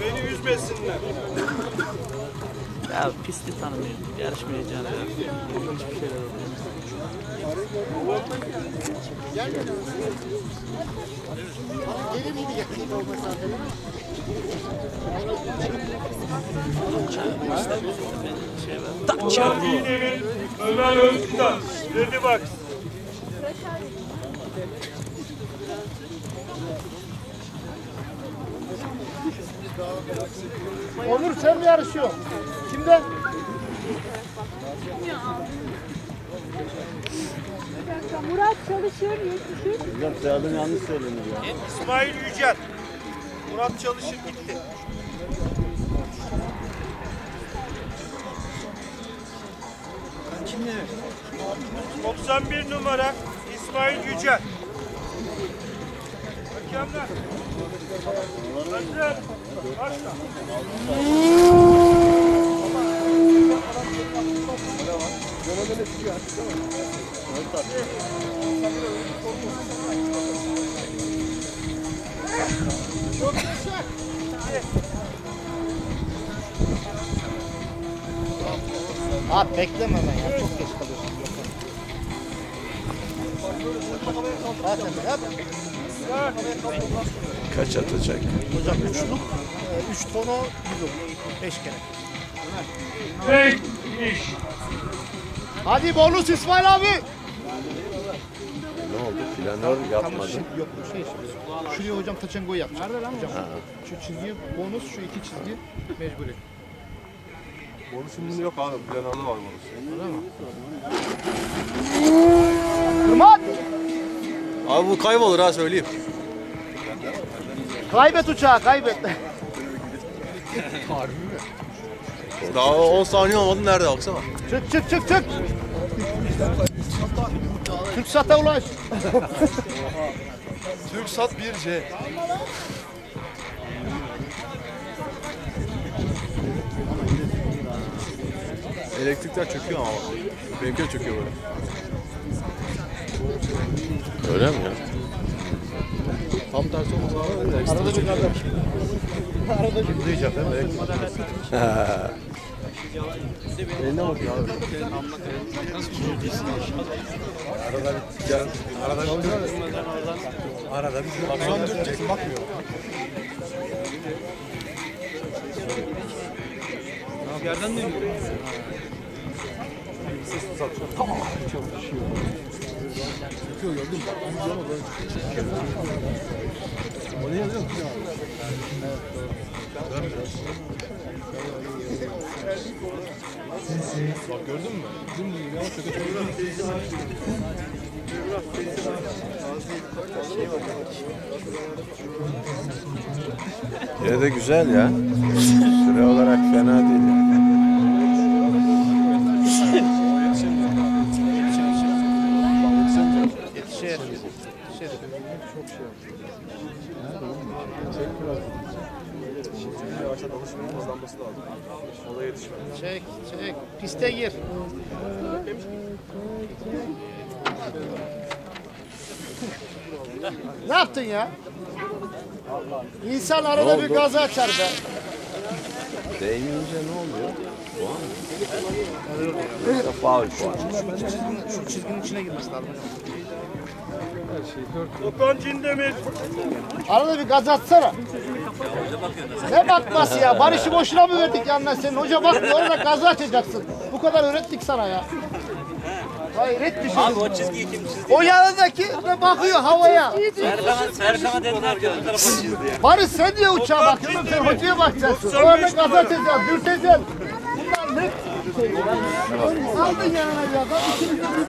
Beni üzmesinler. Ya pisti tanımıyor. Yarışmayacağını. Hiçbir şeyler oluyor. Gelir miydi yakın olmasa? Şey Yiğit'in Ömer Özkan. Dedi bak. Onur sen mi yarışıyorsun? Kimden? Murat çalışıyor 73. Yok soyadım yanlış söyleniyor ya. İsmail Yücel. Murat Çalışır gitti. Kimde? 91 numara İsmail Yücel. Hakemler. Hazır. Başla. Abi bekleme ben ya çok geç kalıyorsun. Kaç atacak? Hocam üçlük, e, üç tono, yüzük. Beş kere. Tek iş. Hadi bonus İsmail abi. Ne oldu? Planör yapmadı. Şimdi yok bu şey şimdi. Şuraya hocam taçengoyu yapacak. Nerede lan hocam? Şu çizgi bonus, şu iki çizgi mecburi. Bonusumuz yok abi. Planörde var bonus. Kırmat! Abi bu kaybolur ha söyleyeyim. Kaybet uçağı, kaybet. Daha 10 saniye olmadı nerede baksana. çık çık çık çık. Türksat'a ulaş. Türksat 1C. Elektrikler çöküyor ama. Benimki çöküyor böyle. Öyle mi ya? Tam tersi olmasa var ya. Arada bir kardeş. Arada bir duyacak değil mi? Eline abi. Arada bir gel. Arada bir dur. Arada bir bak. Şu an duracaksın bakmıyor. Yerden dönüyor. Ses satıyor. Tamam. Çalışıyor. Çekiyor gördün mü? Ama böyle O ne yazıyor? Bak gördün mü? Dümdüz çöke çöke. Yine de güzel ya. Yetişir. Yetişir. Yavaştan alışmanın hızlanması lazım. Olaya yetişmem. Çek, çek. Piste gir. ne yaptın ya? İnsan arada bir gazı açar be. Değmeyince ne oluyor? Puan mı? İşte faul puan. Şu çizginin içine girmesi lazım. Okan Cindemir. Arada bir gaz atsana. Ne bakması ya? Barış'ı boşuna mı verdik yanına senin? Hoca bakmıyor orada gazı açacaksın. Bu kadar öğrettik sana ya. Hayret bir şey. Abi o çizgiyi kim çizdi? O yanındaki de bakıyor havaya. Serkan'a Serkan'a dediler ki ön tarafa çizdi ya. Barış sen niye uçağa bakıyorsun? Sen hocaya bakacaksın. Orada gaz açacaksın, dürteceksin. Bunlar ne? Aldın yanına bir adam. ikiniz de